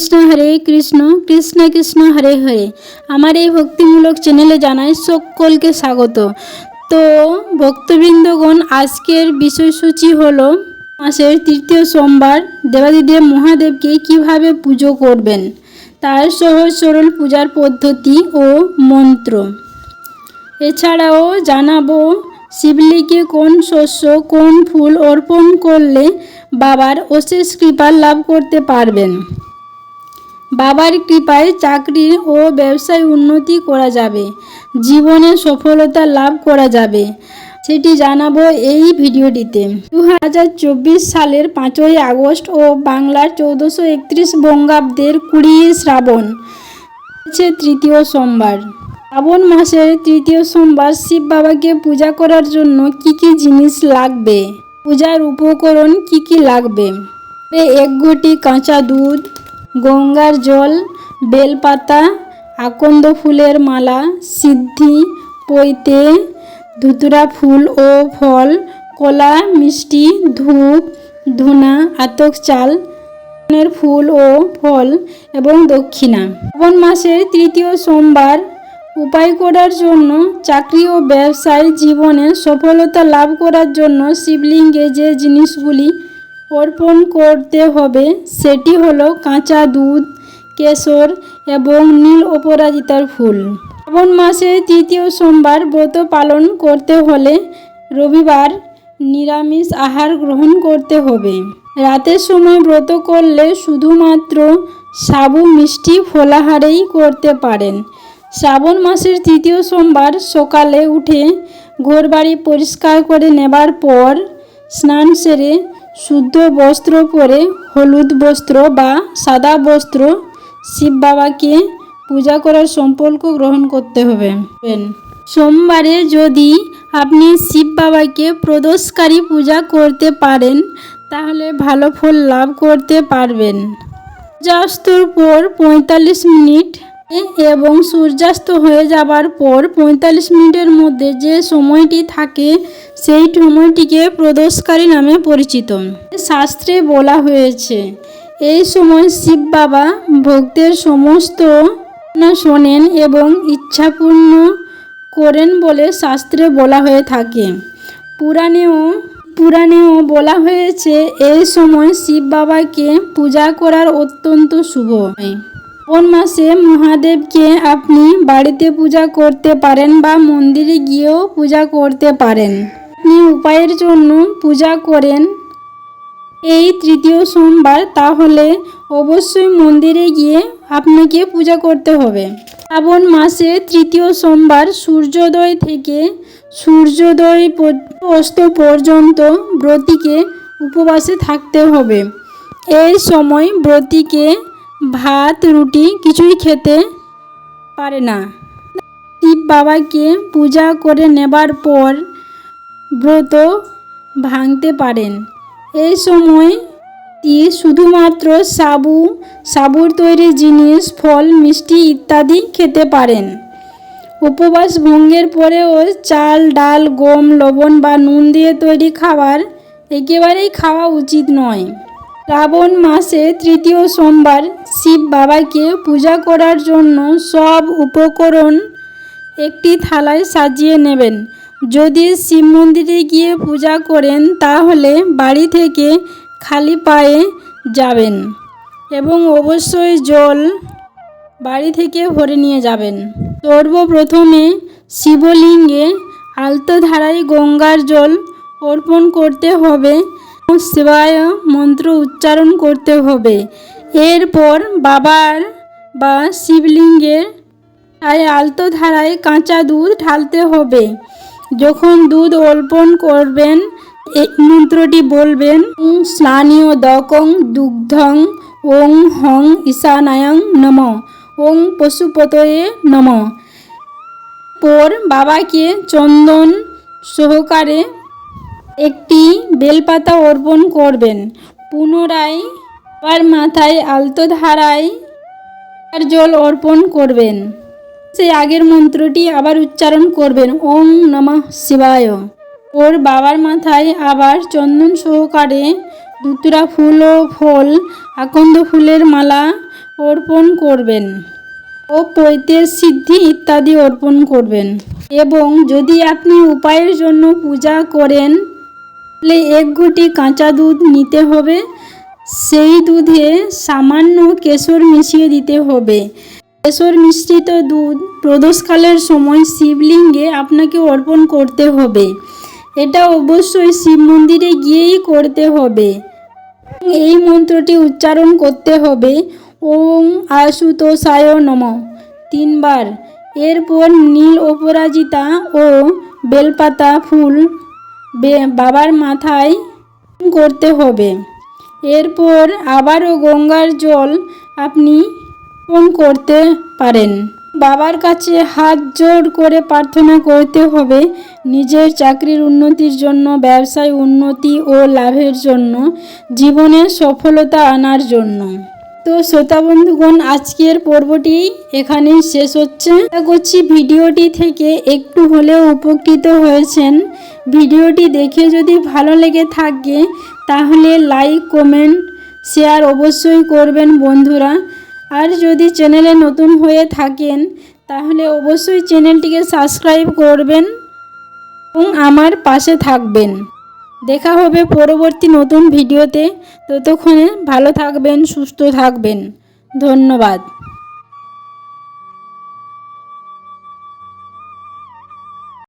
কৃষ্ণ হরে কৃষ্ণ কৃষ্ণ কৃষ্ণ হরে হরে। আমার এই ভক্তিমূলক চ্যানেলে জানাই সকলকে স্বাগত। তো ভক্তবৃন্দগণ, আজকের বিষয়সূচি হলো মাসের তৃতীয় সোমবার দেবাদিদেব মহাদেবকে কীভাবে পুজো করবেন? তার সহজ সরল পূজার পদ্ধতি ও মন্ত্র। এছাড়াও জানাব শিবলিকে কোন শস্য, কোন ফুল অর্পণ করলে বাবার অশেষ কৃপা লাভ করতে পারবেন। বাবার কৃপায় চাকরি ও ব্যবসায় উন্নতি করা যাবে, জীবনে সফলতা লাভ করা যাবে, সেটি জানাব এই ভিডিওটিতে। দু হাজার চব্বিশ সালের পাঁচই আগস্ট ও বাংলার চৌদ্দশো একত্রিশ বঙ্গাব্দের কুড়ি শ্রাবণ হচ্ছে তৃতীয় সোমবার। শ্রাবণ মাসের তৃতীয় সোমবার শিব বাবাকে পূজা করার জন্য কি কি জিনিস লাগবে? পূজার উপকরণ কি কি লাগবে? এক ঘটি কাঁচা দুধ গঙ্গার জল, বেলপাতা, আকন্দ ফুলের মালা, সিদ্ধি, পৈতে, ধুতুরা ফুল ও ফল, কলা, মিষ্টি, ধূপ, ধুনা, আতক চাল ফুল ও ফল এবং দক্ষিণা। শ্রাবণ মাসের তৃতীয় সোমবার উপায় করার জন্য চাকরি ও ব্যবসায় জীবনে সফলতা লাভ করার জন্য শিবলিঙ্গে যে জিনিসগুলি অর্পণ করতে হবে। সেটি হলো কাঁচা দুধ, কেশর এবং নীল অপরাজিতার ফুল। শ্রাবণ মাসে তৃতীয় সোমবার ব্রত পালন করতে হলে রবিবার নিরামিষ আহার গ্রহণ করতে হবে। রাতের সময় ব্রত করলে শুধুমাত্র সাবু মিষ্টি ফলাহারেই করতে পারেন। শ্রাবণ মাসের তৃতীয় সোমবার সকালে উঠে ঘরবাড়ি পরিষ্কার করে নেবার পর স্নান সেরে শুদ্ধ বস্ত্র পরে হলুদ বস্ত্র বা সাদা বস্ত্র শিব বাবাকে পূজা করার সম্পর্ক গ্রহণ করতে হবে। সোমবারে যদি আপনি শিব বাবাকে প্রদোষকারী পূজা করতে পারেন, তাহলে ভালো ফল লাভ করতে পারবেন। সূর্যাস্তর পর পঁয়তাল্লিশ মিনিট এবং সূর্যাস্ত হয়ে যাবার পর পঁয়তাল্লিশ মিনিটের মধ্যে যে সময়টি থাকে, সেই সময়টিকে প্রদোষকারী নামে পরিচিত। শাস্ত্রে বলা হয়েছে, এই সময় শিব বাবা ভক্তের সমস্ত শোনেন এবং ইচ্ছাপূর্ণ করেন বলে শাস্ত্রে বলা হয়ে থাকে। পুরাণেও পুরাণেও বলা হয়েছে, এই সময় শিব বাবাকে পূজা করার অত্যন্ত শুভ কোন মাসে মহাদেবকে আপনি বাড়িতে পূজা করতে পারেন বা মন্দিরে গিয়েও পূজা করতে পারেন। আপনি উপায়ের জন্য পূজা করেন এই তৃতীয় সোমবার, তাহলে অবশ্যই মন্দিরে গিয়ে আপনাকে পূজা করতে হবে। শ্রাবণ মাসে তৃতীয় সোমবার সূর্যোদয় থেকে সূর্যোদয় অস্ত পর্যন্ত ব্রতীকে উপবাসে থাকতে হবে। এই সময় ব্রতীকে ভাত, রুটি কিছুই খেতে পারে না। শিব বাবাকে পূজা করে নেবার পর ব্রত ভাঙতে পারেন। এই সময় শুধুমাত্র সাবু, সাবুর তৈরি জিনিস, ফল, মিষ্টি ইত্যাদি খেতে পারেন। উপবাস ভঙ্গের পরেও চাল, ডাল, গম, লবণ বা নুন দিয়ে তৈরি খাবার একেবারেই খাওয়া উচিত নয়। শ্রাবণ মাসে তৃতীয় সোমবার শিব বাবাকে পূজা করার জন্য সব উপকরণ একটি থালায় সাজিয়ে নেবেন। যদি শিব মন্দিরে গিয়ে পূজা করেন, তাহলে বাড়ি থেকে খালি পায়ে যাবেন এবং অবশ্যই জল বাড়ি থেকে ভরে নিয়ে যাবেন। সর্বপ্রথমে শিবলিঙ্গে আলতো ধারায় গঙ্গার জল অর্পণ করতে হবে শিবায় মন্ত্র উচ্চারণ করতে হবে। এরপর বাবার বা শিবলিঙ্গের তাই আলতো ধারায় কাঁচা দুধ ঢালতে হবে। যখন দুধ অর্পণ করবেন এই মন্ত্রটি বলবেন স্নানীয় দকং দুগ্ধং ওং হং ঈশানায়ং নম, ওং পশুপতয়ে নম। পর বাবাকে চন্দন সহকারে একটি বেলপাতা অর্পণ করবেন। পুনরায় বাবার মাথায় আলতো ধারায় আর জল অর্পণ করবেন। সেই আগের মন্ত্রটি আবার উচ্চারণ করবেন, ওম নমঃ শিবায়। ওর বাবার মাথায় আবার চন্দন সহকারে দুতুরা ফুল ও ফল, আকন্দ ফুলের মালা অর্পণ করবেন ও পৈতের সিদ্ধি ইত্যাদি অর্পণ করবেন। এবং যদি আপনি উপায়ের জন্য পূজা করেন, তাহলে এক ঘটি কাঁচা দুধ নিতে হবে। সেই দুধে সামান্য কেশর মিশিয়ে দিতে হবে। কেশর মিশ্রিত দুধ প্রদোষকালের সময় শিবলিঙ্গে আপনাকে অর্পণ করতে হবে। এটা অবশ্যই শিব মন্দিরে গিয়েই করতে হবে। এই মন্ত্রটি উচ্চারণ করতে হবে, ওম আশুতোষায় নম। তিনবার। এরপর নীল অপরাজিতা ও বেলপাতা ফুল বাবার মাথায় করতে হবে। এরপর আবারও গঙ্গার জল আপনি অর্পণ করতে পারেন। বাবার কাছে হাত জোড় করে প্রার্থনা করতে হবে, নিজের চাকরির উন্নতির জন্য, ব্যবসায় উন্নতি ও লাভের জন্য জীবনে সফলতা আনার জন্য। তো শ্রোতা বন্ধুগণ, আজকের পর্বটি এখানেই শেষ হচ্ছে। আশা করছি ভিডিওটি থেকে একটু হলেও উপকৃত হয়েছেন। ভিডিওটি দেখে যদি ভালো লেগে থাকে তাহলে লাইক কমেন্ট শেয়ার অবশ্যই করবেন বন্ধুরা। আর যদি চ্যানেলে নতুন হয়ে থাকেন, তাহলে অবশ্যই চ্যানেলটিকে সাবস্ক্রাইব করবেন এবং আমার পাশে থাকবেন। দেখা হবে পরবর্তী নতুন ভিডিওতে। ততক্ষণে ভালো থাকবেন, সুস্থ থাকবেন। ধন্যবাদ।